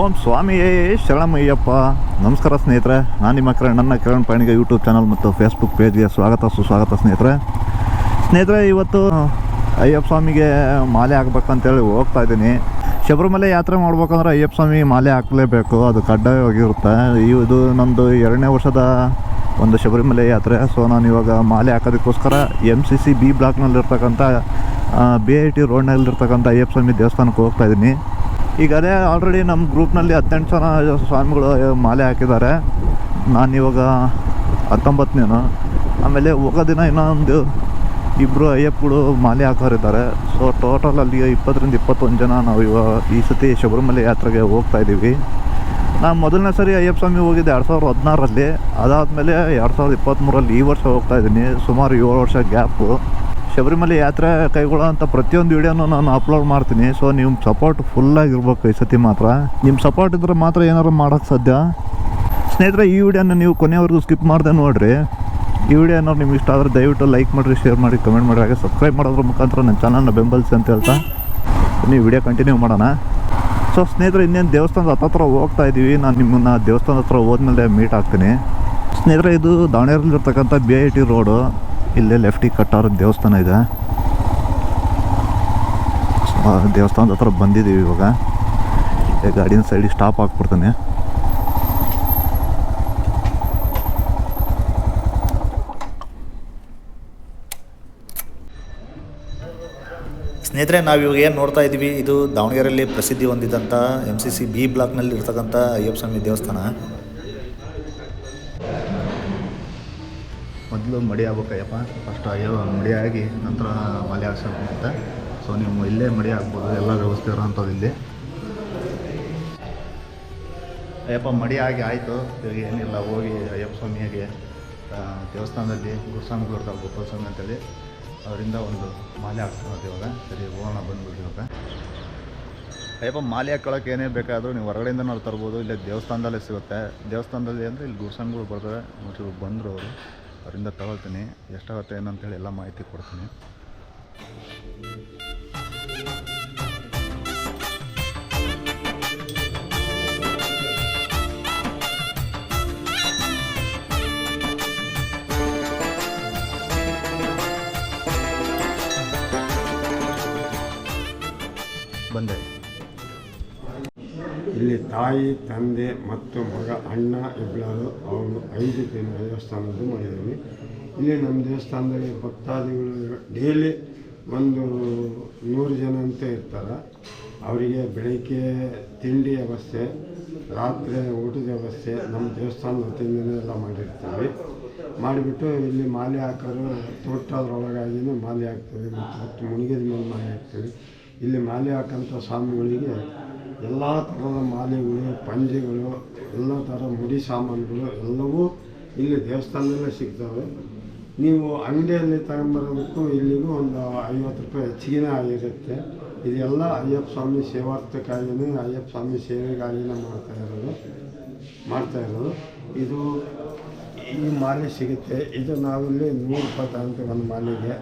ಓಂ ಸ್ವಾಮಿಯೇ ಶರಣಮಯ್ಯಪ್ಪ. ನಮಸ್ಕಾರ ಸ್ನೇಹಿತರೆ. ನಾನು ನಿಮ್ಮ ಕರೆ ನನ್ನ ಕಿರಣ್ ಪಯಣಿಗ ಯೂಟ್ಯೂಬ್ ಚಾನಲ್ ಮತ್ತು ಫೇಸ್ಬುಕ್ ಪೇಜ್ಗೆ ಸ್ವಾಗತ, ಸುಸ್ವಾಗತ ಸ್ನೇಹಿತರೆ. ಸ್ನೇಹಿತರೆ, ಇವತ್ತು ಅಯ್ಯಪ್ಪ ಸ್ವಾಮಿಗೆ ಮಾಲೆ ಹಾಕ್ಬೇಕಂತೇಳಿ ಹೋಗ್ತಾ ಇದ್ದೀನಿ. ಶಬರಿಮಲೆ ಯಾತ್ರೆ ಮಾಡ್ಬೇಕಂದ್ರೆ ಅಯ್ಯಪ್ಪ ಸ್ವಾಮಿ ಮಾಲೆ ಹಾಕಲೇಬೇಕು. ಅದು ಕಡ್ಡಾಯವಾಗಿರುತ್ತೆ. ಇದು ನಮ್ಮದು ಎರಡನೇ ವರ್ಷದ ಒಂದು ಶಬರಿಮಲೆ ಯಾತ್ರೆ. ಸೊ ನಾನು ಇವಾಗ ಮಾಲೆ ಹಾಕೋದಕ್ಕೋಸ್ಕರ ಎಂ ಸಿ ಸಿ ಬಿ ಬ್ಲಾಕ್ನಲ್ಲಿರ್ತಕ್ಕಂಥ ಬಿ ಐ ಟಿ ರೋಡ್ನಲ್ಲಿರ್ತಕ್ಕಂಥ ಅಯ್ಯಪ್ಪ ಸ್ವಾಮಿ ದೇವಸ್ಥಾನಕ್ಕೆ ಹೋಗ್ತಾ ಇದ್ದೀನಿ. ಈಗ ಅದೇ ಆಲ್ರೆಡಿ ನಮ್ಮ ಗ್ರೂಪ್ನಲ್ಲಿ ಹತ್ತೆಂಟು ಜನ ಸ್ವಾಮಿಗಳು ಮಾಲೆ ಹಾಕಿದ್ದಾರೆ. ನಾನು ಇವಾಗ ಹತ್ತೊಂಬತ್ತನೇನು. ಆಮೇಲೆ ಹೋಗೋ ದಿನ ಇನ್ನೊಂದು ಇಬ್ಬರು ಅಯ್ಯಪ್ಪಗಳು ಮಾಲೆ ಹಾಕೋರಿದ್ದಾರೆ. ಸೊ ಟೋಟಲ್ ಅಲ್ಲಿ ಇಪ್ಪತ್ತರಿಂದ ಇಪ್ಪತ್ತೊಂದು ಜನ ನಾವು ಇವಾಗ ಈ ಸತಿ ಶಬರಿಮಲೆ ಯಾತ್ರೆಗೆ ಹೋಗ್ತಾ ಇದ್ದೀವಿ. ನಾನು ಮೊದಲನೇ ಸರಿ ಅಯ್ಯಪ್ಪ ಸ್ವಾಮಿ ಹೋಗಿದ್ದೆ ಎರಡು ಸಾವಿರದ ಹದಿನಾರರಲ್ಲಿ. ಅದಾದಮೇಲೆ ಎರಡು ಸಾವಿರದ ಇಪ್ಪತ್ತ್ಮೂರಲ್ಲಿ ಈ ವರ್ಷ ಹೋಗ್ತಾ ಇದ್ದೀನಿ. ಸುಮಾರು ಏಳು ವರ್ಷ ಗ್ಯಾಪು. ಶಬರಿಮಲೆ ಯಾತ್ರೆ ಕೈಗೊಳ್ಳೋಂಥ ಪ್ರತಿಯೊಂದು ವಿಡಿಯೋನು ನಾನು ಅಪ್ಲೋಡ್ ಮಾಡ್ತೀನಿ. ಸೊ ನಿಮ್ಮ ಸಪೋರ್ಟ್ ಫುಲ್ಲಾಗಿರ್ಬೇಕು ಈ ಸತಿ ಮಾತ್ರ. ನಿಮ್ಮ ಸಪೋರ್ಟ್ ಇದ್ರೆ ಮಾತ್ರ ಏನಾರು ಮಾಡೋಕ್ಕೆ ಸಾಧ್ಯ? ಸ್ನೇಹಿತರೆ, ಈ ವಿಡಿಯೋನ ನೀವು ಕೊನೆವರೆಗೂ ಸ್ಕಿಪ್ ಮಾಡಿದೆ ನೋಡಿರಿ. ಈ ವಿಡಿಯೋ ಏನಾದ್ರು ನಿಮ್ಗೆ ಇಷ್ಟ ಆದರೆ ದಯವಿಟ್ಟು ಲೈಕ್ ಮಾಡಿರಿ ಶೇರ್ ಮಾಡಿ ಕಮೆಂಟ್ ಮಾಡಿ ಹಾಗೆ ಸಬ್ಸ್ಕ್ರೈಬ್ ಮಾಡೋದ್ರ ಮುಖಾಂತರ ನನ್ನ ಚಾನಲ್ನ ಬೆಂಬಲಿಸಿ ಅಂತ ಹೇಳ್ತಾ ನೀವು ವಿಡಿಯೋ ಕಂಟಿನ್ಯೂ ಮಾಡೋಣ. ಸೊ ಸ್ನೇಹಿತರೆ, ಇನ್ನೇನು ದೇವಸ್ಥಾನದ ಹತ್ತತ್ರ ಹೋಗ್ತಾ ಇದ್ದೀವಿ ನಾನು ನಿಮ್ಮನ್ನ ದೇವಸ್ಥಾನದ ಹತ್ರ ಹೋದ್ಮೇಲೆ ಮೀಟ್ ಆಗ್ತೀನಿ. ಸ್ನೇಹಿತರೆ, ಇದು ದಾವಣಗೆರೆಲಿರ್ತಕ್ಕಂಥ ಬಿ ಐ ಟಿ ರೋಡು ಇಲ್ಲೇ ಲೆಫ್ಟಿಗೆ ಕಟ್ಟಾರ ದೇವಸ್ಥಾನ ಇದೆ. ದೇವಸ್ಥಾನದ ಹತ್ರ ಬಂದಿದ್ದೀವಿ ಇವಾಗ. ಗಾಡಿನ ಸೈಡಿಗೆ ಸ್ಟಾಪ್ ಹಾಕ್ಬಿಡ್ತಾನೆ. ಸ್ನೇಹಿತರೆ, ನಾವು ಇವಾಗ ಏನು ನೋಡ್ತಾ ಇದ್ದೀವಿ ಇದು ದಾವಣಗೆರೆಯಲ್ಲಿ ಪ್ರಸಿದ್ಧಿ ಹೊಂದಿದ್ದಂಥ ಎಂ ಸಿ ಸಿ ಬಿ ಬ್ಲಾಕ್ನಲ್ಲಿ ಇರ್ತಕ್ಕಂಥ ಅಯ್ಯಪ್ಪ ಸ್ವಾಮಿ ದೇವಸ್ಥಾನ. ಮೊದಲು ಮಡಿ ಆಗ್ಬೇಕಯ್ಯಪ್ಪ. ಫಸ್ಟ್ ಅಯ್ಯೋ ಮಡಿ ಆಗಿ ನಂತರ ಮಾಲೆ ಅಂತ ಸೊ ನೀವು ಇಲ್ಲೇ ಮಡಿ ಆಗ್ಬೋದು ಎಲ್ಲ ವ್ಯವಸ್ಥೆ ಇರೋವಂಥದ್ದು ಇಲ್ಲಿ. ಅಯ್ಯಪ್ಪ, ಮಡಿ ಆಗಿ ಆಯಿತು. ಏನಿಲ್ಲ, ಹೋಗಿ ಅಯ್ಯಪ್ಪ ಸ್ವಾಮಿಯಾಗೆ ದೇವಸ್ಥಾನದಲ್ಲಿ ಗುರುಸ್ವಾಮಿ ಇರ್ತಾವೆ ಗೋಪಾಲ ಸ್ವಾಮಿ ಅಂತೇಳಿ ಅವರಿಂದ ಒಂದು ಮಾಲೆ ಹಾಕ್ಸ್ಕೊಳೋದು ಇವಾಗ. ಸರಿ, ಹೋಗೋಣ ಬಂದ್ಬಿಟ್ಟು ಇವಾಗ. ಅಯ್ಯಪ್ಪ, ಮಾಲೆ ಹಾಕೊಳ್ಳೋಕೆ ಏನೇ ಬೇಕಾದರೂ ನೀವು ಹೊರಗಡೆಯಿಂದ ನಾವು ತರ್ಬೋದು, ಇಲ್ಲೇ ದೇವಸ್ಥಾನದಲ್ಲೇ ಸಿಗುತ್ತೆ. ದೇವಸ್ಥಾನದಲ್ಲಿ ಅಂದರೆ ಇಲ್ಲಿ ಗುರುಸ್ವಾಮಿಗಳು ಬರ್ತಾರೆ. ಒಂಚೂರು ಬಂದರು ಅವರು. ಅವರಿಂದ ತಗೊಳ್ತೀನಿ. ಎಷ್ಟಾಗುತ್ತೆ ಏನಂತೇಳಿ ಎಲ್ಲ ಮಾಹಿತಿ ಕೊಡ್ತೀನಿ. ಬಂದೆ. ಇಲ್ಲಿ ತಾಯಿ, ತಂದೆ ಮತ್ತು ಮಗ ಅಣ್ಣ ಇಬ್ಬರು ಅವನು ಐದು ದಿನ ದೇವಸ್ಥಾನದ್ದು ಮಾಡಿದ್ದೀವಿ ಇಲ್ಲಿ ನಮ್ಮ ದೇವಸ್ಥಾನದಲ್ಲಿ ಭಕ್ತಾದಿಗಳು ಡೈಲಿ ಒಂದು ನೂರು ಜನ ಅಂತ ಇರ್ತಾರೆ. ಅವರಿಗೆ ಬೆಳಗ್ಗೆ ತಿಂಡಿ ವ್ಯವಸ್ಥೆ, ರಾತ್ರಿ ಊಟದ ವ್ಯವಸ್ಥೆ ನಮ್ಮ ದೇವಸ್ಥಾನದ ವತಿಯಿಂದನೇ ಎಲ್ಲ ಮಾಡಿರ್ತೀವಿ. ಮಾಡಿಬಿಟ್ಟು ಇಲ್ಲಿ ಮಾಲೆ ಹಾಕೋರು ತೋಟದೊಳಗಾಗಿನೇ ಮಾಲೆ ಹಾಕ್ತೀವಿ ಮತ್ತು ಮುಣಿಗಿದ ಮೇಲೆ ಮಾಲೆ ಹಾಕ್ತೀವಿ. ಇಲ್ಲಿ ಮಾಲೆ ಹಾಕೋಂಥ ಸ್ವಾಮಿಗಳಿಗೆ ಎಲ್ಲ ಥರದ ಮಾಲೆಗಳು, ಪಂಜೆಗಳು, ಎಲ್ಲ ಥರ ಮುಡಿ ಸಾಮಾನುಗಳು ಎಲ್ಲವೂ ಇಲ್ಲಿ ದೇವಸ್ಥಾನದಲ್ಲೇ ಸಿಗ್ತವೆ. ನೀವು ಅಂಗಡಿಯಲ್ಲಿ ತಗೊಂಬರೋದಕ್ಕೂ ಇಲ್ಲಿಗೂ ಒಂದು ಐವತ್ತು ರೂಪಾಯಿ ಹೆಚ್ಚಿಗೆನೇ ಆಗಿರುತ್ತೆ. ಇದೆಲ್ಲ ಅಯ್ಯಪ್ಪ ಸ್ವಾಮಿ ಸೇವಾರ್ಥಕ್ಕಾಗಿಯೇ, ಅಯ್ಯಪ್ಪ ಸ್ವಾಮಿ ಸೇವೆಗಾಗಿನೇ ಮಾಡ್ತಾ ಇರೋದು ಮಾಡ್ತಾ ಇರೋದು. ಇದು ಈ ಮಾಲೆ ಸಿಗುತ್ತೆ. ಇದು ನಾವಿಲ್ಲಿ ನೂರು ರೂಪಾಯಿ ತಗೊಂತೀವಿ ಒಂದು ಮಾಲೆಗೆ?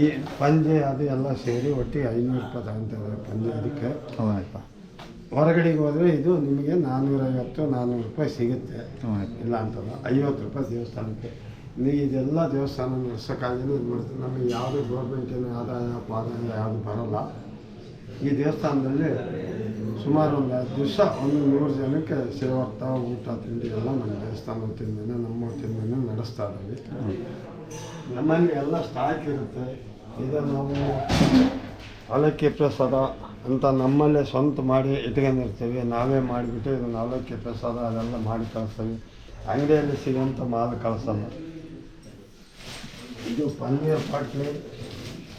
ಈ ಪಂಜೆ ಅದು ಎಲ್ಲ ಸೇರಿ ಒಟ್ಟಿಗೆ ಐನೂರು ರೂಪಾಯಿ ತಗೊಂತಾರೆ ಪಂಜೆ ಅದಕ್ಕೆ ಹೌದಾಯ್ಪ ಹೊರಗಡೆಗೆ ಹೋದರೆ ಇದು ನಿಮಗೆ ನಾನ್ನೂರೈವತ್ತು ನಾನ್ನೂರು ರೂಪಾಯಿ ಸಿಗುತ್ತೆ. ಇಲ್ಲ ಅಂತಲ್ಲ ಐವತ್ತು ರೂಪಾಯಿ ದೇವಸ್ಥಾನಕ್ಕೆ. ನೀವು ಇದೆಲ್ಲ ದೇವಸ್ಥಾನ ನಡೆಸೋಕ್ಕಾಗಿಯೇ ಇದು ಮಾಡ್ತೀವಿ ನಮಗೆ ಯಾವುದೇ ಗೌರ್ಮೆಂಟಿನ ಆದಾಯ ಪಾದಾಯ ಯಾವುದು ಬರೋಲ್ಲ. ಈ ದೇವಸ್ಥಾನದಲ್ಲಿ ಸುಮಾರು ಒಂದು ಹತ್ತು ದಿವಸ ಒಂದು ನೂರು ಜನಕ್ಕೆ ಸೇವಾರ್ಥ ಊಟ ತಿಂಡಿ ಎಲ್ಲ ನಮ್ಮ ದೇವಸ್ಥಾನ ವತಿಯಿಂದನೇ ನಮ್ಮ ವತಿಯಿಂದನೇ ನಡೆಸ್ತಾ ಇದ್ದೀವಿ. ನಮ್ಮಲ್ಲಿ ಎಲ್ಲ ಸ್ಟಾಕ್ ಇರುತ್ತೆ. ಇದನ್ನು ನಾವು ಅವಲಕ್ಕಿ ಪ್ರಸಾದ ಅಂತ ನಮ್ಮಲ್ಲೇ ಸ್ವಂತ ಮಾಡಿ ಇಟ್ಕೊಂಡಿರ್ತೀವಿ. ನಾವೇ ಮಾಡಿಬಿಟ್ಟು ಇದನ್ನು ಅವಲಕ್ಕಿ ಪ್ರಸಾದ ಅದೆಲ್ಲ ಮಾಡಿ ಕಳಿಸ್ತೀವಿ. ಅಂಗಡಿಯಲ್ಲಿ ಸಿಗುವಂಥ ಮಾಲು ಕಳಿಸಲ್ಲ. ಇದು ಪನ್ನೀರ್ ಬಾಟ್ಲಿ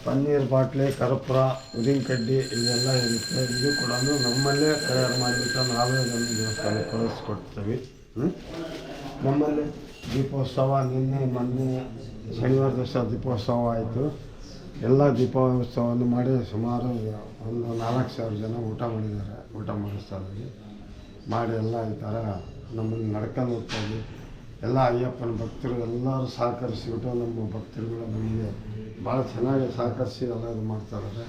ಪನ್ನೀರ್ ಬಾಟ್ಲಿ ಕರ್ಪೂರ ಉದಿನ ಕಡ್ಡಿ ಇದೆಲ್ಲ ಇರುತ್ತೆ. ಇದು ಕೂಡ ನಮ್ಮಲ್ಲೇ ತಯಾರು ಮಾಡಿಬಿಟ್ಟು ನಾವೇ ಅದನ್ನು ದೇವಸ್ಥಾನಕ್ಕೆ ಕಳಿಸ್ಕೊಡ್ತೀವಿ? ನಮ್ಮಲ್ಲಿ ದೀಪೋತ್ಸವ, ನಿನ್ನೆ ಮೊನ್ನೆ ಶನಿವಾರ ದಿವಸ ದೀಪೋತ್ಸವ ಆಯಿತು. ಎಲ್ಲ ದೀಪೋತ್ಸವವನ್ನು ಮಾಡಿ ಸುಮಾರು ಒಂದು ನಾಲ್ಕು ಸಾವಿರ ಜನ ಊಟ ಮಾಡಿದ್ದಾರೆ. ಊಟ ಮಾಡಿಸ್ತಾ ಇದ್ದೀವಿ ಮಾಡಿ ಎಲ್ಲ ಈ ಥರ ನಮ್ಮನ್ನು ನಡ್ಕೊಂಡು ಹೋಗ್ತಾ ಇದ್ವಿ. ಎಲ್ಲ ಅಯ್ಯಪ್ಪನ ಭಕ್ತರು ಎಲ್ಲರೂ ಸಹಕರಿಸಿಬಿಟ್ಟು ನಮ್ಮ ಭಕ್ತರುಗಳು ನಮಗೆ ಭಾಳ ಚೆನ್ನಾಗಿ ಸಹಕರಿಸಿ ಎಲ್ಲ ಇದು ಮಾಡ್ತಾ ಇದ್ದಾರೆ.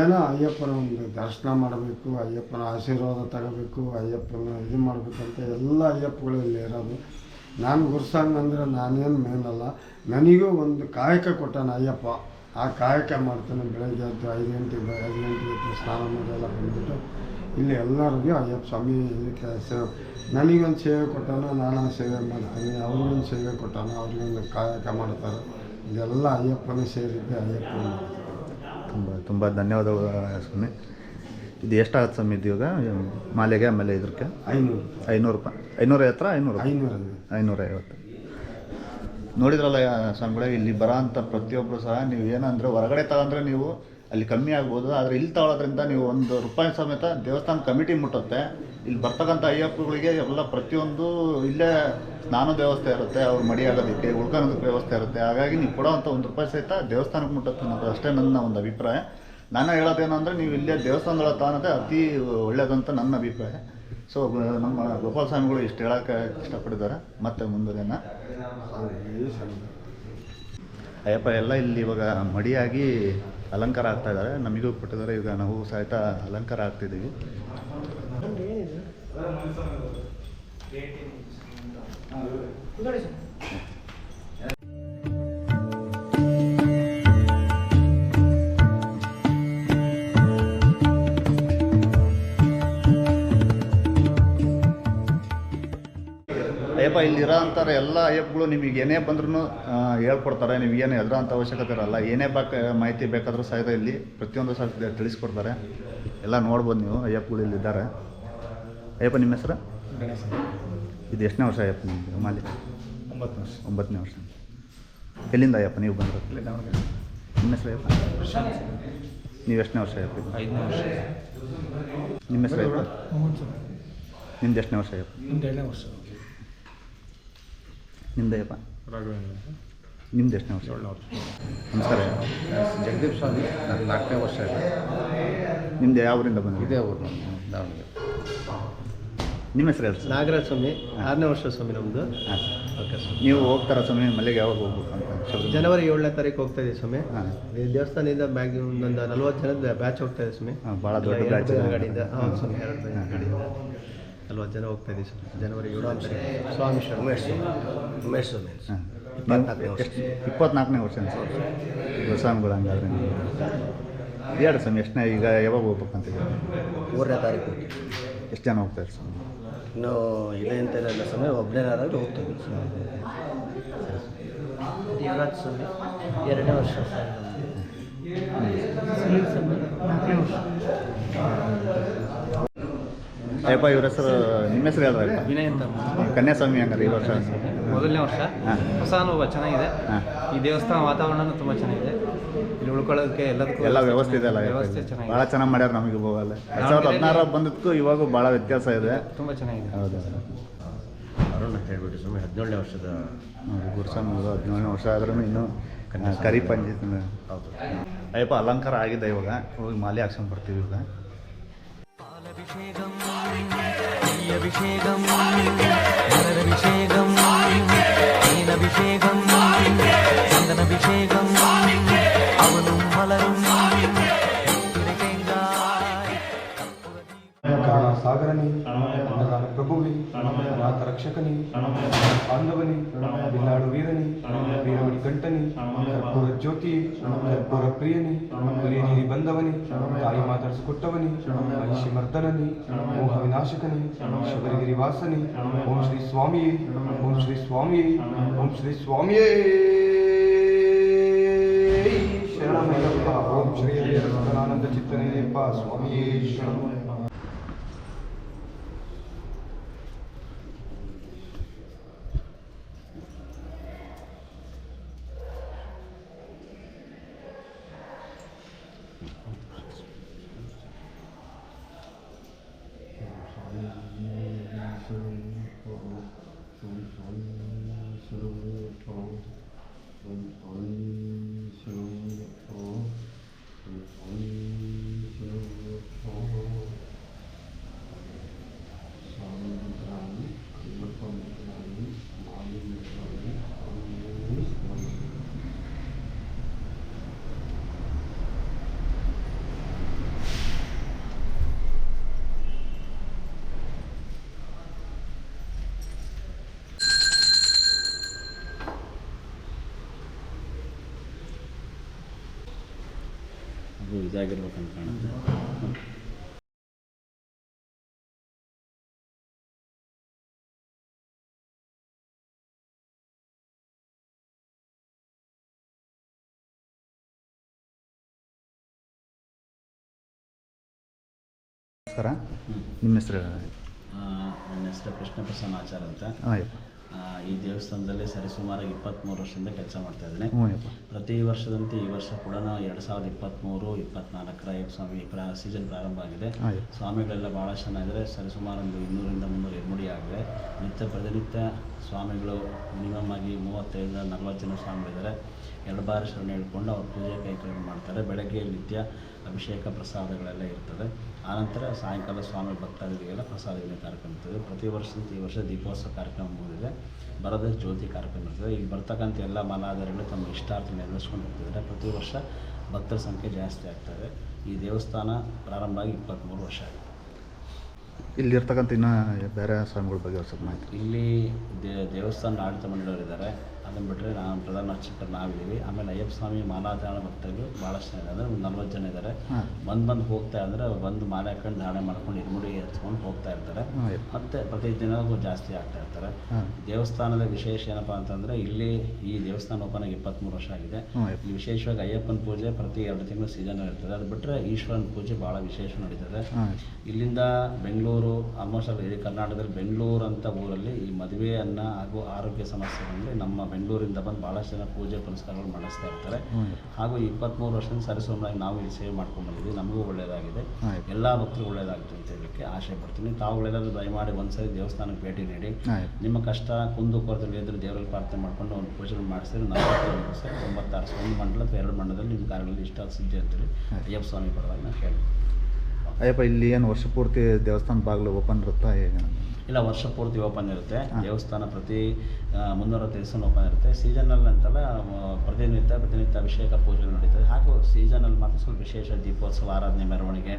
ಏನೋ ಅಯ್ಯಪ್ಪನ ಒಂದು ದರ್ಶನ ಮಾಡಬೇಕು, ಅಯ್ಯಪ್ಪನ ಆಶೀರ್ವಾದ ತಗೋಬೇಕು, ಅಯ್ಯಪ್ಪನ ಇದು ಮಾಡಬೇಕಂತ ಎಲ್ಲ ಅಯ್ಯಪ್ಪಗಳು ಇಲ್ಲಿ ಇರೋದು. ನಾನು ಗುರುಸಂಗ ಅಂದರೆ ನಾನೇನು ಮೇನಲ್ಲ ನನಗೂ ಒಂದು ಕಾಯಕ ಕೊಟ್ಟಾನ ಅಯ್ಯಪ್ಪ. ಆ ಕಾಯಕ ಮಾಡ್ತಾನೆ ಬೆಳಗ್ಗೆ ಎದ್ದು ಐದು ಗಂಟೆಗೆ ಐದು ಗಂಟೆಗೆ ಎದ್ದು ಸ್ನಾನ ಮಾಡಿ ಎಲ್ಲ ಬಂದುಬಿಟ್ಟು ಇಲ್ಲಿ ಎಲ್ಲರಿಗೂ ಅಯ್ಯಪ್ಪ ಸ್ವಾಮಿ ಇದಕ್ಕೆ ಸೇವೆ. ನನಗೊಂದು ಸೇವೆ ಕೊಟ್ಟಾನ ನಾನು ಸೇವೆ ಮಾಡ್ತೀನಿ, ಅವ್ರಿಗೊಂದು ಸೇವೆ ಕೊಟ್ಟಾನ, ಅವ್ರಿಗೊಂದು ಕಾಯಕ ಮಾಡ್ತಾರೆ. ಇದೆಲ್ಲ ಅಯ್ಯಪ್ಪನೇ ಸೇರಿದ್ದೆ ಅಯ್ಯಪ್ಪ ತುಂಬ ತುಂಬ ಧನ್ಯವಾದಗಳು ಸ್ವಾಮಿ. ಇದು ಎಷ್ಟಾಗುತ್ತೆ ಸ್ವಾಮಿ ಇದು ಇವಾಗ? ಮಾಲೆಗೆ ಆಮೇಲೆ ಇದಕ್ಕೆ ಐನೂರು ಐನೂರು ರೂಪಾಯಿ. ಐನೂರ ಹತ್ರ ಐನೂರು ಐನೂರಲ್ಲಿ ಐನೂರ ಐವತ್ತು ನೋಡಿದ್ರಲ್ಲ ಸ್ವಾಮಿಗಳೇ ಇಲ್ಲಿ ಬರೋ ಅಂಥ ಪ್ರತಿಯೊಬ್ಬರು ಸಹ ನೀವು ಏನಂದರೆ ಹೊರಗಡೆ ತಗೊಂಡ್ರೆ ನೀವು ಅಲ್ಲಿ ಕಮ್ಮಿ ಆಗ್ಬೋದು ಆದರೆ ಇಲ್ಲಿ ತಗೊಳ್ಳೋದ್ರಿಂದ ನೀವು ಒಂದು ರೂಪಾಯಿ ಸಮೇತ ದೇವಸ್ಥಾನ ಕಮಿಟಿ ಮುಟ್ಟುತ್ತೆ. ಇಲ್ಲಿ ಬರ್ತಕ್ಕಂಥ ಅಯ್ಯಪ್ಪಗಳಿಗೆ ಎಲ್ಲ ಪ್ರತಿಯೊಂದು ಇಲ್ಲೇ ಸ್ನಾನದ ವ್ಯವಸ್ಥೆ ಇರುತ್ತೆ ಅವ್ರು ಮಡಿ ಆಗೋದಕ್ಕೆ ಉಳ್ಕೊಳೋದಕ್ಕೆ ವ್ಯವಸ್ಥೆ ಇರುತ್ತೆ. ಹಾಗಾಗಿ ನೀವು ಕೊಡೋವಂಥ ಒಂದು ರೂಪಾಯಿ ಸಹಿತ ದೇವಸ್ಥಾನಕ್ಕೆ ಮುಟ್ಟುತ್ತೆ ಅನ್ನೋದು ಅಷ್ಟೇ ನನ್ನ ಒಂದು ಅಭಿಪ್ರಾಯ. ನಾನು ಹೇಳೋದೇನಂದರೆ ನೀವು ಇಲ್ಲೇ ದೇವಸ್ಥಾನಗಳ ತಾನದೇ ಅತಿ ಒಳ್ಳೆಯದಂತ ನನ್ನ ಅಭಿಪ್ರಾಯ. ಸೊ ನಮ್ಮ ಗೋಪಾಲ ಸ್ವಾಮಿಗಳು ಇಷ್ಟು ಹೇಳೋಕ್ಕೆ ಇಷ್ಟಪಟ್ಟಿದ್ದಾರೆ. ಮತ್ತೆ ಮುಂದಿನ ಅಯ್ಯಪ್ಪ ಎಲ್ಲ ಇಲ್ಲಿ ಇವಾಗ ಮಡಿಯಾಗಿ ಅಲಂಕಾರ ಆಗ್ತಾ ಇದ್ದಾರೆ. ನಮಗೂ ಕೊಟ್ಟಿದ್ದಾರೆ. ಈಗ ನಾವು ಸಹಿತ ಅಲಂಕಾರ ಆಗ್ತಿದ್ದೀವಿ. ಅಯ್ಯಪ್ಪ ಇಲ್ಲಿರೋ ಅಂತಾರೆ ಎಲ್ಲ ಅಯ್ಯಪ್ಪಗಳು ನಿಮಗೆ ಏನೇ ಬಂದ್ರೂ ಹೇಳ್ಕೊಡ್ತಾರೆ. ನೀವು ಏನು ಎದುರೋ ಅಂಥ ಅವಶ್ಯಕತೆ ಇರಲ್ಲ. ಏನೇ ಬೇಕ ಮಾಹಿತಿ ಬೇಕಾದರೂ ಸಹಿತ ಇಲ್ಲಿ ಪ್ರತಿಯೊಂದು ಸಹ ತಿಳಿಸ್ಕೊಡ್ತಾರೆ. ಎಲ್ಲ ನೋಡ್ಬೋದು ನೀವು ಅಯ್ಯಪ್ಪಗಳು ಇಲ್ಲಿದ್ದಾರೆ ಅಯ್ಯಪ್ಪ ನಿಮ್ಮ ಹೆಸರು? ಇದು ಎಷ್ಟನೇ ವರ್ಷ ಅಯ್ಯಪ್ಪ ನಿಮಗೆ ಮಾಲಿ. ಒಂಬತ್ತು ವರ್ಷ. ಒಂಬತ್ತನೇ ವರ್ಷ. ಎಲ್ಲಿಂದ ಅಯ್ಯಪ್ಪ ನೀವು ಬಂದರು ಇಲ್ಲೇ ನಿಮ್ಮ ಹೆಸರು ಅಯ್ಯಪ್ಪ? ನೀವು ಎಷ್ಟನೇ ವರ್ಷ ಅಯ್ಯಪ್ಪ? ಐದನೇ ವರ್ಷ. ನಿಮ್ಮ ಹೆಸರು ಅಯ್ಯಪ್ಪ? ನಿಮ್ದು ಎಷ್ಟನೇ ವರ್ಷ ಅಯ್ಯಪ್ಪ? ನಿಮ್ದು ಎರಡನೇ ವರ್ಷ. ನಿಮ್ದು ಅಯ್ಯಪ್ಪ. ರಾಘವೇಂದ್ರ ನಿಮ್ದು ಎಷ್ಟನೇ ವರ್ಷ? ನಮಸ್ಕಾರ. ಜಗದೀಪ್ ಸ್ವಾಮಿ ನಾನು ನಾಲ್ಕನೇ ವರ್ಷ ಇದೆ. ನಿಮ್ದು ಯಾವ ಊರಿಂದ ಬಂದಿದೆ ಇದೇ ಅವರು ದಾವಣಗೆರೆ. ನಿಮ್ಮ ಹೆಸರು ಹೇಳಿ ನಾಗರಾಜ್ ಸ್ವಾಮಿ ಆರನೇ ವರ್ಷ ಸ್ವಾಮಿ ನಮ್ಮದು ಹಾಂ. ಓಕೆ ಸ್ವಾಮಿ. ನೀವು ಹೋಗ್ತಾರ ಸ್ವಾಮಿ ಮಲ್ಲಿಗೆ ಯಾವಾಗ ಹೋಗ್ಬೇಕು ಅಂತ ಜನವರಿ ಏಳನೇ ತಾರೀಕು ಹೋಗ್ತಾ ಇದ್ದೀವಿ ಸ್ವಾಮಿ. ಹಾಂ. ಈ ದೇವಸ್ಥಾನದಿಂದ ಬ್ಯಾಗ್ ಒಂದು ನಲ್ವತ್ತು ಜನದ ಬ್ಯಾಚ್ ಹೋಗ್ತಾ ಇದೆ ಸ್ವಾಮಿ. ಭಾಳ ದೊಡ್ಡ ಗಾಡಿಯಿಂದ. ಹೌದು ಸ್ವಾಮಿ ಎರಡು ಗಾಡಿಯಿಂದ ನಲ್ವತ್ತು ಜನ ಹೋಗ್ತಾ ಇದೆ ಸರ್. ಜನವರಿ ಏಳನೇ ತಾರೀಕು. ಸ್ವಾಮಿ ಸರ್ ಉಮೇಶ್ ಉಮೇಶ್ ಸ್ವಾಮಿ ಹಾಂ ಇಪ್ಪತ್ನಾಲ್ಕನೇ ವರ್ಷ. ಎಷ್ಟು? ಇಪ್ಪತ್ನಾಲ್ಕನೇ ವರ್ಷ ಸರ್. ಸ್ವಾಮಿಗಳು ಹಂಗಾದ್ರೆ ನೀವು. ಎರಡು ಸ್ವಾಮಿ? ಎಷ್ಟನೇ ಈಗ ಯಾವಾಗ ಹೋಗ್ಬೇಕಂತಿದೆ ಮೂರನೇ ತಾರೀಕು. ಎಷ್ಟು ಜನ ಹೋಗ್ತಾರೆ ಸ್ವಾಮಿ? ಇನ್ನೂ ಇದೆ ಅಂತ ಇಲ್ಲ ಸಮಯ ಒಬ್ಬನೇನಾದ್ರೂ ಹೋಗ್ತೀವಿ ದೇವರಾಜ್ ಸ್ವಾಮಿ. ಎರಡನೇ ವರ್ಷ. ಅಯ್ಯಪ್ಪ ಇವ್ರ ಹೆಸರು ನಿಮ್ಮ ಹೆಸರು ಹೇಳ್ರಿ. ವಿನಯ್ ಅಂತ. ಕನ್ಯಾಸ್ವಾಮಿ ಹಂಗಾರೆ ಈ ವರ್ಷ. ಮೊದಲನೇ ವರ್ಷ. ಹೊಸ ಅನುಭವ ಚೆನ್ನಾಗಿದೆ. ಹಾಂ. ಈ ದೇವಸ್ಥಾನ ವಾತಾವರಣನೂ ತುಂಬ ಚೆನ್ನಾಗಿದೆ. ಇಲ್ಲಿ ಉಳ್ಕೊಳ್ಳೋದಕ್ಕೆ ಎಲ್ಲದಕ್ಕೂ ಎಲ್ಲ ವ್ಯವಸ್ಥೆ ಇದೆ ಅಲ್ಲ ವ್ಯವಸ್ಥೆ ಚೆನ್ನಾಗಿದೆ. ಭಾಳ ಚೆನ್ನಾಗಿ ಮಾಡ್ಯಾರ ನಮಗೆ ಹೋಗಲ್ಲ ಎರಡು ಸಾವಿರದ ಹದಿನಾರ ಬಂದಕ್ಕೂ ಇವಾಗ ಭಾಳ ವ್ಯತ್ಯಾಸ ಇದೆ. ತುಂಬ ಚೆನ್ನಾಗಿದೆ. ಹೌದು. ಅರುಣ್ ಅಂತ ಹೇಳ್ಬಿಟ್ಟು ಸ್ವಾಮಿ ಹದಿನೇಳನೇ ವರ್ಷದ ನೋಡಿ ಗುರುಸ್ವಾಮಿಗಳು ಹದಿನೇಳನೇ ವರ್ಷ ಆದ್ರೂ ಇನ್ನೂ ಕರಿ ಪಂಜಿತ್ ಹೌದು. ಅಯ್ಯಪ್ಪ ಅಲಂಕಾರ ಆಗಿದೆ ಇವಾಗ. ಹೋಗಿ ಮಾಲೆ ಹಾಕ್ಸ್ಕೊಂಡು ಬರ್ತೀವಿ ಇವಾಗ. அபிஷேகம். அபிஷேகம். அபிஷேகம். அபிஷேகம். அபிஷேகம். அவனும் மலரும். ಸಾಗರನಿ ಅನ್ನದಾನ ಪ್ರಭುವಿ ನಾಥ ರಕ್ಷಕನಿ ಬಾಂಧವನಿ ಬಿಲ್ಲಾಡು ವೀರನಿ ವೀರಮಣಿ ಕಂಠನಿ ಕರ್ಪೂರ ಜ್ಯೋತಿ ಕರ್ಪೂರ ಪ್ರಿಯನಿ ನೀರಿ ಬಂದವನಿ ತಾಯಿ ಮಾತಾಡಿಸಿಕೊಟ್ಟವನಿ ಮಹಿಷಿ ಮರ್ದನನಿ ಮೋಹ ವಿನಾಶಕನಿ ಶಬರಿಗಿರಿ ವಾಸನಿ ಓಂ ಶ್ರೀ ಸ್ವಾಮಿಯೇ ಓಂ ಶ್ರೀ ಸ್ವಾಮಿಯೇ ಓಂ ಶ್ರೀ ಸ್ವಾಮಿಯೇ ಶರಣಮಯ್ಯಪ್ಪ ಓಂ ಶ್ರೀ ಚಿತ್ತನೇಯಪ್ಪ ಸ್ವಾಮಿಯೇ ಶರಣ ಕಾಣುತ್ತೆ. ನಮಸ್ಕಾರ. ನಿಮ್ಮ ಹೆಸರು? ನನ್ನ ಹೆಸರು ಕೃಷ್ಣ ಪ್ರಸನ್ನ ಆಚಾರ್ ಅಂತ. ಹಾಂ ಈ ದೇವಸ್ಥಾನದಲ್ಲಿ ಸರಿಸುಮಾರು ಇಪ್ಪತ್ತ್ಮೂರು ವರ್ಷದಿಂದ ಕೆಲಸ ಮಾಡ್ತಾ ಇದ್ದೇನೆ. ಪ್ರತಿ ವರ್ಷದಂತೆ ಈ ವರ್ಷ ಕೂಡ ಎರಡು ಸಾವಿರದ ಇಪ್ಪತ್ತ್ಮೂರು ಇಪ್ಪತ್ನಾಲ್ಕರ ಸ್ವಾಮಿ ಪ್ರಾ ಸೀಸನ್ ಪ್ರಾರಂಭ ಆಗಿದೆ. ಸ್ವಾಮಿಗಳೆಲ್ಲ ಭಾಳ ಚೆನ್ನಾಗಿದ್ದಾರೆ. ಸರಿಸುಮಾರು ಒಂದು ಇನ್ನೂರಿಂದ ಮುನ್ನೂರು ಇರ್ಮುಡಿ ಆಗಿದೆ. ನಿತ್ಯ ಪ್ರತಿನಿತ್ಯ ಸ್ವಾಮಿಗಳು ಮಿನಿಮಮ್ ಆಗಿ ಮೂವತ್ತೈದರಿಂದ ನಲವತ್ತು ಜನ ಸ್ವಾಮಿಗಳಿದ್ದಾರೆ ಎರಡು ಬಾರಿ ಶರಣ ಹೇಳ್ಕೊಂಡು ಅವ್ರು ಪೂಜೆ ಕೈಗಳನ್ನು ಮಾಡ್ತಾರೆ. ಬೆಳಗ್ಗೆ ನಿತ್ಯ ಅಭಿಷೇಕ ಪ್ರಸಾದಗಳೆಲ್ಲ ಇರ್ತದೆ. ಆನಂತರ ಸಾಯಂಕಾಲ ಸ್ವಾಮಿ ಭಕ್ತಾದಿಗಳಿಗೆಲ್ಲ ಪ್ರಸಾದ ವಿನಿಯೋಗ ಕಾರ್ಯಕ್ರಮ ಇರ್ತದೆ. ಪ್ರತಿ ವರ್ಷ ಈ ವರ್ಷ ದೀಪೋತ್ಸವ ಕಾರ್ಯಕ್ರಮ ಮುಗಿದಿದೆ. ಬರದ ಜ್ಯೋತಿ ಕಾರ್ಯಕ್ರಮ ಇರ್ತದೆ. ಇಲ್ಲಿ ಬರ್ತಕ್ಕಂಥ ಎಲ್ಲ ಮಾಲಾಧಾರಿಗಳು ತಮ್ಮ ಇಷ್ಟಾರ್ಥ ನೆರವೇರಿಸ್ಕೊಂಡು ಹೋಗ್ತಿದ್ದಾರೆ. ಪ್ರತಿ ವರ್ಷ ಭಕ್ತರ ಸಂಖ್ಯೆ ಜಾಸ್ತಿ ಆಗ್ತದೆ ಈ ದೇವಸ್ಥಾನ ಪ್ರಾರಂಭ ಆಗಿ ಇಪ್ಪತ್ತ್ಮೂರು ವರ್ಷ ಆಗಿದೆ. ಇಲ್ಲಿ ಇರ್ತಕ್ಕಂಥ ಇನ್ನೂ ಬೇರೆ ಸ್ವಾಮಿಗಳ ಬಗ್ಗೆ ಸ್ವಲ್ಪ ಮಾಹಿತಿ. ಇಲ್ಲಿ ದೇ ದೇವಸ್ಥಾನ ಆಡಳಿತ ಮಂಡಳಿಯವರು ಇದ್ದಾರೆ ಅದನ್ನು ಬಿಟ್ಟರೆ ನಾನು ಪ್ರಧಾನ ಅರ್ಚಕರು ನಾವಿದ್ದೀವಿ. ಆಮೇಲೆ ಅಯ್ಯಪ್ಪ ಸ್ವಾಮಿ ಮಾಲಾಧಾರಣ ಭಕ್ತರು ಭಾಳಷ್ಟು ಜನ ಇದ್ದಾರೆ. ಒಂದು ನಲ್ವತ್ತು ಜನ ಇದ್ದಾರೆ. ಬಂದು ಬಂದು ಹೋಗ್ತಾ ಅಂದರೆ ಬಂದು ಮಾಲೆ ಹಾಕೊಂಡು ಧಾರಣೆ ಮಾಡ್ಕೊಂಡು ಇರ್ಮುಡಿ ಹಚ್ಕೊಂಡು ಹೋಗ್ತಾ ಇರ್ತಾರೆ. ಮತ್ತು ಪ್ರತಿ ಮತ್ತು ಜಾಸ್ತಿ ಆಗ್ತಾ ಇರ್ತಾರೆ. ದೇವಸ್ಥಾನದ ವಿಶೇಷ ಏನಪ್ಪ ಅಂತಂದರೆ ಇಲ್ಲಿ ಈ ದೇವಸ್ಥಾನ ಓಪನ್ ಆಗಿ ಇಪ್ಪತ್ತ್ಮೂರು ವರ್ಷ ಆಗಿದೆ. ಇಲ್ಲಿ ವಿಶೇಷವಾಗಿ ಅಯ್ಯಪ್ಪನ ಪೂಜೆ ಪ್ರತಿ ಎರಡು ತಿಂಗಳು ಸೀಸನ್ ಇರ್ತದೆ. ಅದು ಬಿಟ್ಟರೆ ಈಶ್ವರನ ಪೂಜೆ ಭಾಳ ವಿಶೇಷ ನಡೀತದೆ. ಇಲ್ಲಿಂದ ಬೆಂಗಳೂರು ಆಲ್ಮೋಸ್ಟ್ ಇಡೀ ಕರ್ನಾಟಕದಲ್ಲಿ ಬೆಂಗಳೂರು ಅಂತ ಊರಲ್ಲಿ ಈ ಮದುವೆಯನ್ನು ಹಾಗೂ ಆರೋಗ್ಯ ಸಮಸ್ಯೆ ಬಂದರೆ ನಮ್ಮ ಬೆಂಗಳೂರಿಂದ ಬಂದು ಭಾಳಷ್ಟು ಜನ ಪೂಜೆ ಪುನಸ್ಕಾರಗಳು ಮಾಡಿಸ್ತಾ ಇರ್ತಾರೆ. ಹಾಗೂ ಇಪ್ಪತ್ತ್ಮೂರು ವರ್ಷದಿಂದ ಸರಿಸುಮಾರಾಗಿ ನಾವು ಇಲ್ಲಿ ಸೇವೆ ಮಾಡ್ಕೊಂಡು ಬಂದಿದ್ದೀವಿ. ನಮಗೂ ಒಳ್ಳೆಯದಾಗಿದೆ. ಎಲ್ಲ ಭಕ್ತರು ಒಳ್ಳೆಯದಾಗುತ್ತೆ ಅಂತ ಹೇಳಲಿಕ್ಕೆ ಆಶೆ ಪಡ್ತೀನಿ. ತಾವುಗಳೆಲ್ಲರೂ ದಯಮಾಡಿ ಒಂದ್ಸರಿ ದೇವಸ್ಥಾನಕ್ಕೆ ಭೇಟಿ ನೀಡಿ. ನಿಮ್ಮ ಕಷ್ಟ ಕುಂದು ಕೊರತೆಗಳು ಎದುರು ದೇವರಲ್ಲಿ ಪ್ರಾರ್ಥನೆ ಮಾಡ್ಕೊಂಡು ಒಂದು ಪೂಜೆ ಮಾಡಿಸಿದ್ರೆ ನಾವು ದಿವಸ ತೊಂಬತ್ತಾರು ಒಂದು ಮಂಡಲ ಅಥವಾ ಎರಡು ಮಂಡಲದಲ್ಲಿ ನಿಮ್ಮ ಕಾರ್ಯಗಳಲ್ಲಿ ಇಷ್ಟ ಸಿದ್ಧಿ ಅಂತೇಳಿ ಅಯ್ಯಪ್ಪ ಸ್ವಾಮಿ ಪರವಾಗಿ ನಾನು ಹೇಳಿ ಅಯ್ಯಪ್ಪ ಇಲ್ಲಿ ಏನು ವರ್ಷ ಪೂರ್ತಿ ದೇವಸ್ಥಾನ ಬಾಗಿಲು ಓಪನ್ ಇರುತ್ತಾ ಹೇಗೆ? ಇಲ್ಲ ವರ್ಷ ಪೂರ್ತಿ ಓಪನ್ ಇರುತ್ತೆ. ದೇವಸ್ಥಾನ ಪ್ರತಿ ಮುನ್ನೂರ ಮುನ್ನೂರತ್ತು ದಿವಸ ಓಪನ್ ಇರುತ್ತೆ. ಸೀಸನಲ್ ಅಂತಲ್ಲ ಪ್ರತಿನಿತ್ಯ ಪ್ರತಿನಿತ್ಯ ಅಭಿಷೇಕ ಪೂಜೆ ನಡೀತದೆ. ಹಾಗೂ ಸೀಸನಲ್ಲಿ ಮಾತ್ರ ಸ್ವಲ್ಪ ವಿಶೇಷ ದೀಪೋತ್ಸವ ಆರಾಧನೆ ಮೆರವಣಿಗೆ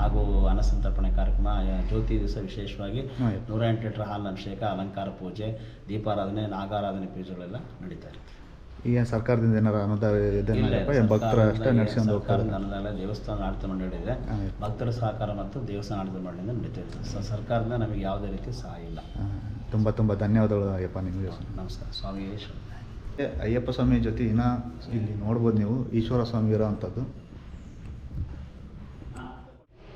ಹಾಗೂ ಅನ್ನಸಂತರ್ಪಣೆ ಕಾರ್ಯಕ್ರಮ ಜ್ಯೋತಿ ದಿವಸ ವಿಶೇಷವಾಗಿ ನೂರ ಎಂಟು ಲೀಟರ್ ಹಾಲಿನ ಅಭಿಷೇಕ ಅಲಂಕಾರ ಪೂಜೆ ದೀಪಾರಾಧನೆ ನಾಗಾರಾಧನೆ ಪೂಜೆಗಳೆಲ್ಲ ನಡೀತಾ ಇರುತ್ತೆ. ಈಗ ಸರ್ಕಾರದಿಂದ ಏನಾರ ಅನುದಾನ ಭಕ್ತರ ಅಷ್ಟೇ ನಡೆಸಿಕೊಂಡು ಹೋಗ್ತಾರೆ ದೇವಸ್ಥಾನ ಆಡಳಿತ ಮಂಡಳಿ ಇದೆ. ಭಕ್ತರ ಸಹಕಾರ ಮತ್ತು ದೇವಸ್ಥಾನ ಆಡಳಿತ ಮಂಡಳಿಯಿಂದ ನಡೀತಾ ಇದೆ. ಸರ್ಕಾರದಿಂದ ನಮಗೆ ಯಾವುದೇ ರೀತಿ ಸಹಾಯ ಇಲ್ಲ. ತುಂಬ ತುಂಬ ಧನ್ಯವಾದಗಳು ಅಯ್ಯಪ್ಪ ನಿಮಗೆ. ನಮಸ್ಕಾರ. ಸ್ವಾಮಿ ಈಶ್ವರ ಅಯ್ಯಪ್ಪ ಸ್ವಾಮಿ ಜೊತೆ ಇನ್ನ ಇಲ್ಲಿ ನೋಡ್ಬೋದು ನೀವು ಈಶ್ವರ ಸ್ವಾಮಿ ಇರೋವಂಥದ್ದು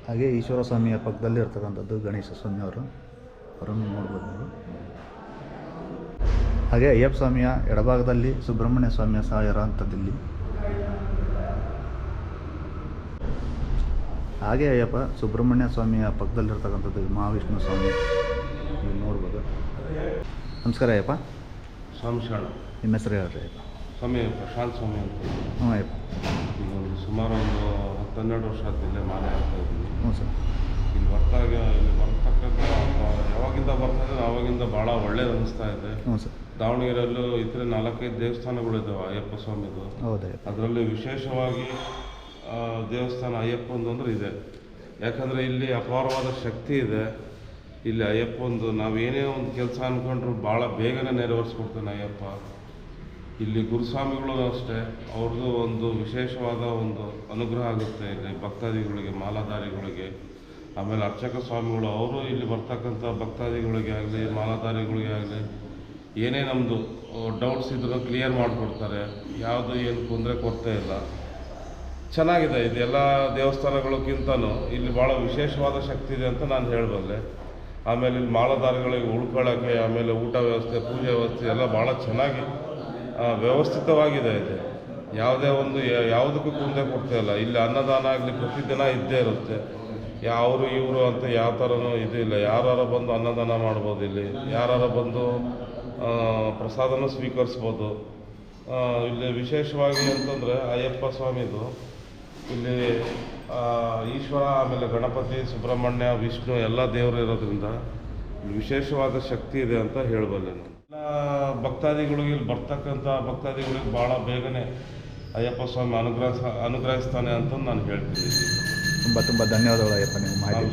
ಹಾಗೆ ಈಶ್ವರ ಸ್ವಾಮಿಯ ಪಕ್ಕದಲ್ಲಿ ಇರ್ತಕ್ಕಂಥದ್ದು ಗಣೇಶ ಸ್ವಾಮಿ ಅವರು ಅವರನ್ನು ನೋಡ್ಬೋದು ನೀವು. ಹಾಗೆ ಅಯ್ಯಪ್ಪ ಸ್ವಾಮಿಯ ಎಡಭಾಗದಲ್ಲಿ ಸುಬ್ರಹ್ಮಣ್ಯ ಸ್ವಾಮಿಯ ಸಹ ಇರುವಂಥದ್ದಿಲ್ಲಿ ಹಾಗೆ ಅಯ್ಯಪ್ಪ ಸುಬ್ರಹ್ಮಣ್ಯ ಸ್ವಾಮಿಯ ಪಕ್ಕದಲ್ಲಿರ್ತಕ್ಕಂಥದ್ದು ಮಹಾವಿಷ್ಣು ಸ್ವಾಮಿ. ನೀವು ನೋಡ್ಬೋದು. ನಮಸ್ಕಾರ ಅಯ್ಯಪ್ಪ. ಸ್ವಾಮಿ ಶರಣ. ನಿಮ್ಮ ಹೆಸರು ಹೇಳ್ರಿ ಅಯ್ಯಪ್ಪ? ಸ್ವಾಮಿ ಪ್ರಶಾಂತ್ ಸ್ವಾಮಿ ಅಂತ. ಹ್ಞೂ ಅಯ್ಯಪ್ಪ. ಈಗ ಒಂದು ಸುಮಾರು ಒಂದು ಹತ್ತು ಹನ್ನೆರಡು ವರ್ಷ ಆದ್ಮೇಲೆ ಮಾಲೆ ಹಾಕ್ತಾ ಇದ್ದೀನಿ. ಹ್ಞೂ ಸರ್. ಬರ್ತಾಗ ಇಲ್ಲಿ ಬರ್ತಕ್ಕಂಥ ಯಾವಾಗಿಂದ ಬರ್ತಾ ಇದ್ದಾರೆ ಆವಾಗಿಂದ ಭಾಳ ಒಳ್ಳೇದು ಅನಿಸ್ತಾ ಇದೆ. ಹ್ಞೂ ಸರ್. ದಾವಣಗೆರೆಯಲ್ಲೂ ಇತರ ನಾಲ್ಕೈದು ದೇವಸ್ಥಾನಗಳಿದ್ದಾವೆ ಅಯ್ಯಪ್ಪ ಸ್ವಾಮಿದು. ಹೌದಯ್ಯಪ್ಪ ಅದರಲ್ಲಿ ವಿಶೇಷವಾಗಿ ಆ, ದೇವಸ್ಥಾನ ಅಯ್ಯಪ್ಪಂದು ಅಂದ್ರೆ ಇದೆ. ಯಾಕಂದರೆ ಇಲ್ಲಿ ಅಪಾರವಾದ ಶಕ್ತಿ ಇದೆ. ಇಲ್ಲಿ ಅಯ್ಯಪ್ಪಂದು ನಾವೇನೇ ಒಂದು ಕೆಲಸ ಅಂದ್ಕೊಂಡ್ರು ಭಾಳ ಬೇಗನೆ ನೆರವೇರಿಸ್ಕೊಡ್ತಾನೆ ಅಯ್ಯಪ್ಪ. ಇಲ್ಲಿ ಗುರುಸ್ವಾಮಿಗಳು ಅಷ್ಟೇ ಅವ್ರದ್ದು ಒಂದು ವಿಶೇಷವಾದ ಒಂದು ಅನುಗ್ರಹ ಆಗುತ್ತೆ ಇಲ್ಲಿ ಭಕ್ತಾದಿಗಳಿಗೆ ಮಾಲಾಧಾರಿಗಳಿಗೆ. ಆಮೇಲೆ ಅರ್ಚಕ ಸ್ವಾಮಿಗಳು ಅವರು ಇಲ್ಲಿ ಬರ್ತಕ್ಕಂಥ ಭಕ್ತಾದಿಗಳಿಗೆ ಆಗಲಿ, ಮಾಲಾಧಾರಿಗಳಿಗೆ ಆಗಲಿ, ಏನೇ ನಮ್ಮದು ಡೌಟ್ಸ್ ಇದ್ರೂ ಕ್ಲಿಯರ್ ಮಾಡಿಕೊಡ್ತಾರೆ. ಯಾವುದು ಏನು ತೊಂದರೆ ಕೊರತೆ ಇಲ್ಲ. ಚೆನ್ನಾಗಿದೆ, ಇದು ಎಲ್ಲ ದೇವಸ್ಥಾನಗಳಕ್ಕಿಂತನೂ ಇಲ್ಲಿ ಭಾಳ ವಿಶೇಷವಾದ ಶಕ್ತಿ ಇದೆ ಅಂತ ನಾನು ಹೇಳಬಲ್ಲೆ. ಆಮೇಲೆ ಇಲ್ಲಿ ಮಾಲಾಧಾರಿಗಳಿಗೆ ಉಳ್ಕೊಳ್ಳೋಕ್ಕೆ ಆಮೇಲೆ ಊಟ ವ್ಯವಸ್ಥೆ, ಪೂಜೆ ವ್ಯವಸ್ಥೆ ಎಲ್ಲ ಭಾಳ ಚೆನ್ನಾಗಿ ವ್ಯವಸ್ಥಿತವಾಗಿದೆ ಇದೆ. ಯಾವುದೇ ಒಂದು ಯಾವುದಕ್ಕೂ ಕುಂದೆ ಕೊಡ್ತಾ ಇಲ್ಲ. ಇಲ್ಲಿ ಅನ್ನದಾನ ಆಗಲಿ ಪ್ರತಿದಿನ ಇದ್ದೇ ಇರುತ್ತೆ. ಯಾವರು ಇವರು ಅಂತ ಯಾವ ಥರನೂ ಇದಿಲ್ಲ ಯಾರು ಬಂದು ಅನ್ನದಾನ ಮಾಡ್ಬೋದು ಇಲ್ಲಿ. ಯಾರು ಬಂದು ಪ್ರಸಾದನ ಸ್ವೀಕರಿಸ್ಬೋದು. ಇಲ್ಲಿ ವಿಶೇಷವಾಗಿ ಅಂತಂದರೆ ಅಯ್ಯಪ್ಪ ಸ್ವಾಮಿದು. ಇಲ್ಲಿ ಈಶ್ವರ, ಆಮೇಲೆ ಗಣಪತಿ, ಸುಬ್ರಹ್ಮಣ್ಯ, ವಿಷ್ಣು ಎಲ್ಲ ದೇವರು ಇರೋದ್ರಿಂದ ಇಲ್ಲಿ ವಿಶೇಷವಾದ ಶಕ್ತಿ ಇದೆ ಅಂತ ಹೇಳಬಲ್ಲೆ ನಾನು. ಎಲ್ಲ ಭಕ್ತಾದಿಗಳಿಗೆ ಇಲ್ಲಿ ಬರ್ತಕ್ಕಂಥ ಭಕ್ತಾದಿಗಳಿಗೆ ಭಾಳ ಬೇಗನೆ ಅಯ್ಯಪ್ಪ ಸ್ವಾಮಿ ಅನುಗ್ರಹ, ಅನುಗ್ರಹಿಸ್ತಾನೆ ಅಂತ ನಾನು ಹೇಳ್ತೀನಿ ತುಂಬ ತುಂಬ ಧನ್ಯವಾದಗಳು ಅಯ್ಯಪ್ಪ ನೀವು ಮಾಹಿತಿ